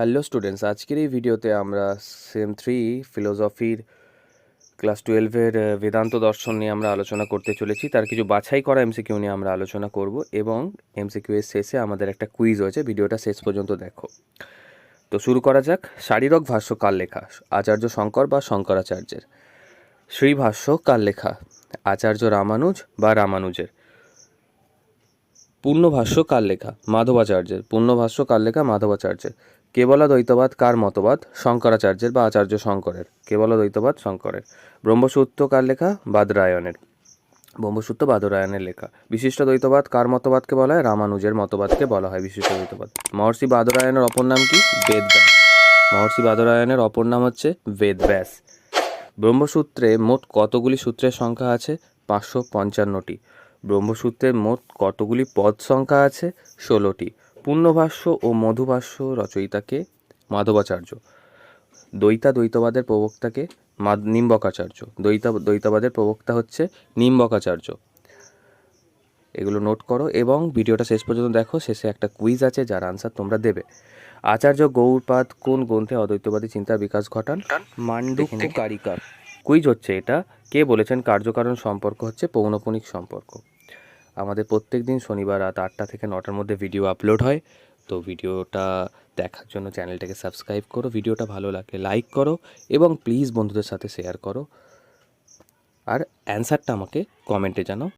Hello students আজকের এই ভিডিওতে আমরা সেম থ্রি ফিলোসফির ক্লাস টুয়েলভের বেদান্ত দর্শন নিয়ে আমরা আলোচনা করতে চলেছি। তার কিছু বাছাই করা এমসিকিউ নিয়ে আমরা আলোচনা করব এবং এমসিকিউ এর শেষে আমাদের একটা কুইজ হয়েছে ভিডিওটা শেষ পর্যন্ত দেখো। তো শুরু করা যাক। শারীরক ভাষ্য কার লেখা? আচার্য শঙ্কর বা শঙ্করাচার্যের? শ্রীভাষ্য কার লেখা? আচার্য রামানুজ বা রামানুজের? পূর্ণভাষ্য কার লেখা? মাধবাচার্যের। পূর্ণভাষ্য কার লেখা? মাধবাচার্যের। কেবলা দ্বৈতবাদ কার মতবাদ? শঙ্করাচার্যের বা আচার্য শঙ্করের। কেবলা দ্বৈতবাদ শঙ্করের। ব্রহ্মসূত্র কার লেখা? বাদরায়ণের। ব্রহ্মসূত্র বাদরায়ণের লেখা। বিশিষ্ট দ্বৈতবাদ কার মতবাদকে বলা হয়? রামানুজের মতবাদকে বলা হয় বিশিষ্ট দ্বৈতবাদ মহর্ষি বাদরায়ণের অপর নাম কি? বেদব্যাস। মহর্ষি বাদরায়ণের অপর নাম হচ্ছে বেদব্যাস। ব্রহ্মসূত্রে মোট কতগুলি সূত্রের সংখ্যা আছে? পাঁচশো পঞ্চান্নটি। ব্রহ্মসূত্রের মোট কতগুলি পদ সংখ্যা আছে? ষোলোটি। পূর্ণভাষ্য ও মধুভাষ্য রচয়িতাকে মাধবাচার্য দ্বৈতা দ্বৈতবাদের প্রবক্তাকে নিম্বকাচার্য। দ্বৈতা দ্বৈতবাদের প্রবক্তা হচ্ছে নিম্বকাচার্য। এগুলো নোট করো এবং ভিডিওটা শেষ পর্যন্ত দেখো শেষে একটা কুইজ আছে যার আনসার তোমরা দেবে। আচার্য গৌরপাদ কোন গ্রন্থে অদ্বৈতবাদী চিন্তার বিকাশ ঘটান? মান্ডুক্য কারিকা কুইজ হচ্ছে এটা। কে বলেছেন কার্যকারণ সম্পর্ক হচ্ছে পৌনপুনিক সম্পর্ক? আমাদের প্রত্যেক দিন শনিবার রাত আটটা থেকে নটার মধ্যে ভিডিও আপলোড হয়। তো ভিডিওটা দেখার জন্য চ্যানেলটাকে সাবস্ক্রাইব করো ভিডিওটা ভালো লাগে লাইক করো এবং প্লিজ বন্ধুদের সাথে শেয়ার করো। আর অ্যান্সারটা আমাকে কমেন্টে জানাও।